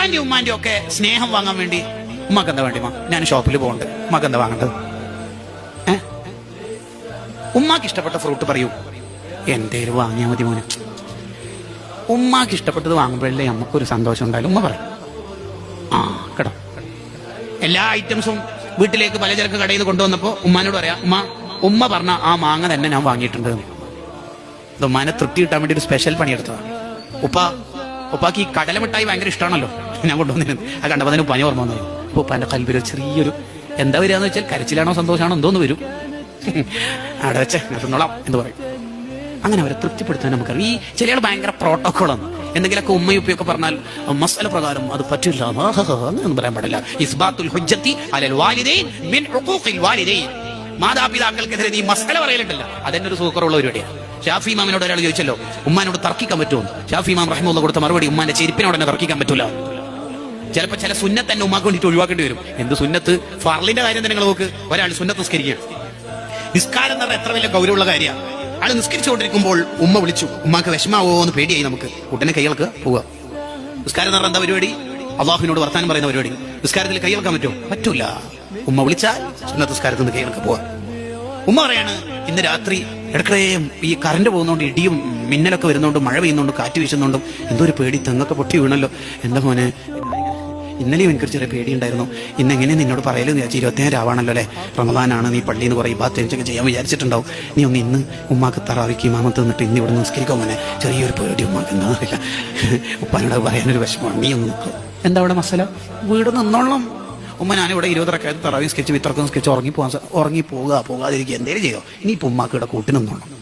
ഉപ്പാന്റെ ഉമ്മാന്റെ ഒക്കെ സ്നേഹം വാങ്ങാൻ വേണ്ടി ഉമ്മക്ക് എന്താ വേണ്ടി ഞാൻ ഷോപ്പിൽ പോകുന്നുണ്ട് ഉമ്മക്ക് എന്താ വാങ്ങേണ്ടത് ഉമ്മാക്ക് ഇഷ്ടപ്പെട്ട ഫ്രൂട്ട് പറയൂ. എന്തേലും വാങ്ങിയാൽ മതി മോനെ. ഉമ്മാക്ക് ഇഷ്ടപ്പെട്ടത് വാങ്ങുമ്പോഴല്ലേ നമുക്കൊരു സന്തോഷം ഉണ്ടായാലും ഉമ്മ പറയും. ആ കേട്ടോ. എല്ലാ ഐറ്റംസും വീട്ടിലേക്ക് പലചരക്ക് കടയിൽ നിന്ന് കൊണ്ടുവന്നപ്പോ ഉമ്മാനോട് പറയാം ഉമ്മ ഉമ്മ പറഞ്ഞ ആ മാങ്ങ തന്നെ ഞാൻ വാങ്ങിയിട്ടുണ്ട്. ഉമ്മാനെ തൃപ്തി കിട്ടാൻ വേണ്ടി ഒരു സ്പെഷ്യൽ പണിയെടുത്തതാണ് ഉപ്പ ഉപ്പാക്ക് ഈ കടലമിഠായി ഭയങ്കര ഇഷ്ടമാണല്ലോ ഞാൻ കൊണ്ടുവന്നിരുന്നു അത് കണ്ടപ്പോൾ തന്നെ പനി ഓർമ്മ വന്നു. അപ്പൊ ഉപ്പാന്റെ കൽബിൽ ചെറിയൊരു എന്താ വരിക എന്ന് വെച്ചാൽ കരച്ചിലാണോ സന്തോഷമാണോ എന്തോന്ന് വരും. അവിടെ വെച്ചേ ഞാൻ എന്ന് പറയും. അങ്ങനെ അവരെ തൃപ്തിപ്പെടുത്താൻ നമുക്കറിയാം. ഈ ചിലയാൾ ഭയങ്കര പ്രോട്ടോക്കോളാണ്. എന്തെങ്കിലുമൊക്കെ ഉമ്മയും ഉപ്പയൊക്കെ പറഞ്ഞാൽ മസല പ്രകാരം അത് പറ്റില്ല. എന്ന് പറയാൻ പാടില്ല. ഇസ്ബാത്തുൽ ഹുജ്ജത്തി അലൽ വാലിദൈൻ മിൻ ഉഖൂഖിൽ വാലിദൈൻ. മാതാപിതാക്കൾക്കെതിരെ നീ മസല പറയലുണ്ടല്ല അതെന്നെ ഒരു സൂക്കറുള്ള പരിപാടിയാണ് ഷാഫി ഇമാമിനോട് ഒരാൾ ചോദിച്ചല്ലോ ഉമ്മാനോട് തർക്കിക്കാൻ പറ്റുമോ? ഷാഫി ഇമാം റഹ്മുള്ള കൊടുത്ത മറുപടി ഉമ്മാന്റെ ചെരുപ്പിനോട് തന്നെ തർക്കിക്കാൻ പറ്റൂല. ചിലപ്പോ ചില സുന്നത്ത് തന്നെ ഉമ്മാക്ക് വേണ്ടിയിട്ട് ഒഴിവാക്കേണ്ടി വരും. എന്ത് സുന്നത്ത്? ഫർലിന്റെ കാര്യം തന്നെ നിങ്ങൾ നോക്ക്. ഒരാൾ സുന്നത്ത് നിസ്കരിക്കുകയാണ്. നിസ്കാരം എന്ന് പറഞ്ഞാൽ എത്ര വലിയ ഗൗരവമുള്ള കാര്യമാണ് ആൾ നിസ്കരിച്ചുകൊണ്ടിരിക്കുമ്പോൾ ഉമ്മ വിളിച്ചു ഉമ്മാക്ക് വിഷമാവോ? എന്ന് പേടിയായി നമുക്ക്. കുട്ടനെ കൈകൾക്ക് പോവുക. നിസ്കാരം എന്ന് പറഞ്ഞാൽ എന്താ പരിപാടി? അള്ളാഹുവിനോട് വർത്താനം പറയുന്ന പരിപാടി. നിസ്കാരത്തിൽ കൈകൾക്കാൻ പറ്റുമോ? പറ്റൂല. ഉമ്മ വിളിച്ചാൽ സുന്നത്ത് നിസ്കാരത്തിൽ നിന്ന് കൈകൾക്ക് പോവാ. ഉമ്മ പറയാണ് ഇന്ന് രാത്രി ഇടയ്ക്കിടെ ഈ കറണ്ട് പോകുന്നോണ്ട് ഇടിയും മിന്നലൊക്കെ വരുന്നോണ്ടും മഴ പെയ്യുന്നോണ്ടും കാറ്റ് വീശുന്നോണ്ടും എന്തോ ഒരു പേടി തെങ്ങൊക്കെ പൊട്ടി വീണല്ലോ. എന്താ മോനെ? ഇന്നലെയും എനിക്കൊരു ചെറിയ പേടി ഉണ്ടായിരുന്നു. ഇന്ന് എങ്ങനെ നിന്നോട് പറയലെന്ന് വിചാരിച്ചു ഇരുപത്തേഴ് രാവാണല്ലോ അല്ലേ? റമദാനാണ് നീ പള്ളിയിൽ നിന്ന് പറയും ബാത്ത് എനിക്കൊക്കെ ചെയ്യാൻ വിചാരിച്ചിട്ടുണ്ടാവും. നീ ഒന്ന് ഇന്ന് ഉമ്മാക്ക് തറാവിക്ക് ഇമാമത്ത് നിന്നിട്ട് ഇന്ന് ഇവിടെ നിസ്കരിക്കാൻ മോനെ? ചെറിയൊരു പേടി ഉമ്മാക്ക് എന്താ അറിയില്ല. ഉപ്പാനോട് പറയാനൊരു വിഷമമാണ്. നീ ഒന്ന് നിൽക്കും. എന്താ അവിടെ മസല? വീട് നിന്നോളണം. ഉമ്മ ഞാനിവിടെ ഇരുപതരക്കായത് തറാവി സ്കെച്ച് വിത്തർക്കും സ്കെച്ച് ഉറങ്ങി പോകാൻ ഉറങ്ങി പോവുക പോകാതിരിക്കുക എന്തേലും ചെയ്യോ ഇനി ഇപ്പൊ ഉമ്മാക്ക് ഇവിടെ കൂട്ടി നിന്നോളണം.